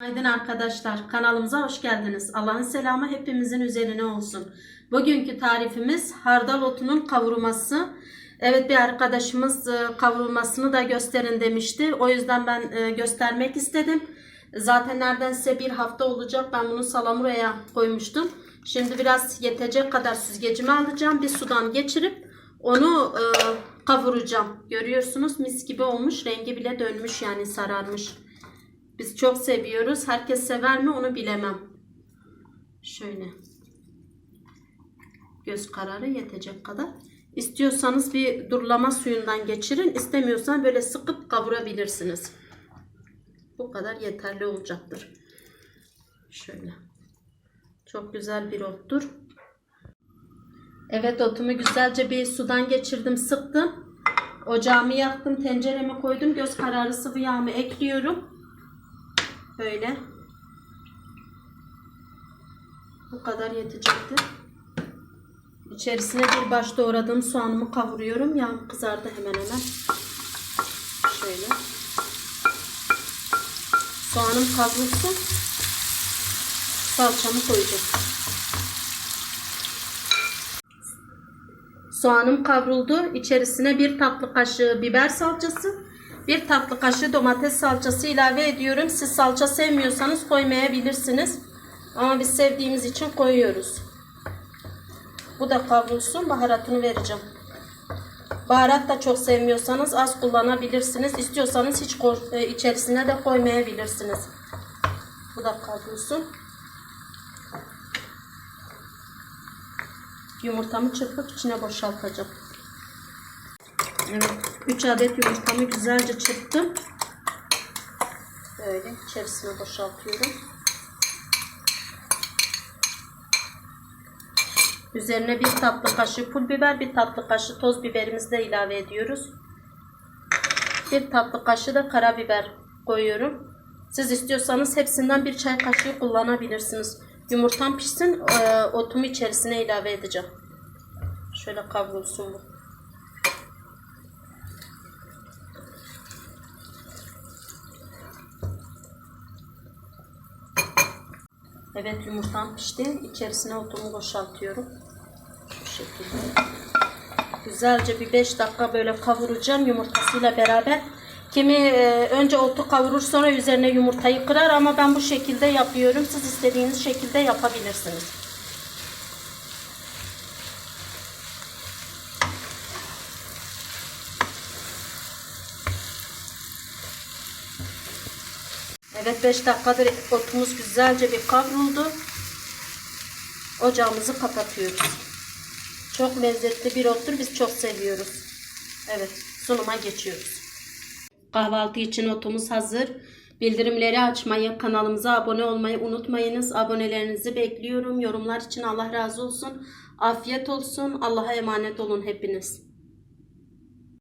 Günaydın arkadaşlar. Kanalımıza hoş geldiniz. Allah'ın selamı hepimizin üzerine olsun. Bugünkü tarifimiz hardal otunun kavurması. Evet bir arkadaşımız e, kavurmasını da gösterin demişti. O yüzden ben e, göstermek istedim. Zaten neredense bir hafta olacak. Ben bunu salamuraya koymuştum. Şimdi biraz yetecek kadar süzgecimi alacağım. Bir sudan geçirip onu e, kavuracağım. Görüyorsunuz mis gibi olmuş. Rengi bile dönmüş yani sararmış. Biz çok seviyoruz. Herkes sever mi onu bilemem. Şöyle. Göz kararı yetecek kadar. İstiyorsanız bir durulama suyundan geçirin. İstemiyorsan böyle sıkıp kavurabilirsiniz. Bu kadar yeterli olacaktır. Şöyle. Çok güzel bir ottur. Evet otumu güzelce bir sudan geçirdim sıktım. Ocağımı yaktım tencereme koydum. Göz kararı sıvı yağımı ekliyorum. Böyle. Bu kadar yetecektir. İçerisine bir baş doğradığım soğanımı kavuruyorum. Yağım kızardı hemen hemen. Şöyle. Soğanım kavrulsun. Salçamı koyacağım. Soğanım kavruldu. İçerisine bir tatlı kaşığı biber salçası, bir tatlı kaşığı domates salçası ilave ediyorum. Siz salça sevmiyorsanız koymayabilirsiniz. Ama biz sevdiğimiz için koyuyoruz. Bu da kavrulsun. Baharatını vereceğim. Baharat da çok sevmiyorsanız az kullanabilirsiniz. İstiyorsanız hiç e, içerisine de koymayabilirsiniz. Bu da kavrulsun. Yumurtamı çırpıp içine boşaltacağım. Evet, 3 adet yumurtamı güzelce çırptım. Böyle içerisine boşaltıyorum. Üzerine bir tatlı kaşığı pul biber, bir tatlı kaşığı toz biberimizi de ilave ediyoruz. Bir tatlı kaşığı da karabiber koyuyorum. Siz istiyorsanız hepsinden bir çay kaşığı kullanabilirsiniz. Yumurtam pişsin, e, otumu içerisine ilave edeceğim. Şöyle kavrulsun bu. Evet yumurtam pişti. İçerisine otumu boşaltıyorum. Bu şekilde. Güzelce bir 5 dakika böyle kavuracağım yumurtasıyla beraber. Kimi e, önce otu kavurur sonra üzerine yumurtayı kırar ama ben bu şekilde yapıyorum. Siz istediğiniz şekilde yapabilirsiniz. Evet 5 dakikadır otumuz güzelce bir kavruldu. Ocağımızı kapatıyoruz. Çok lezzetli bir ottur. Biz çok seviyoruz. Evet sunuma geçiyoruz. Kahvaltı için otumuz hazır. Bildirimleri açmayı, kanalımıza abone olmayı unutmayınız. Abonelerinizi bekliyorum. Yorumlar için Allah razı olsun. Afiyet olsun. Allah'a emanet olun hepiniz.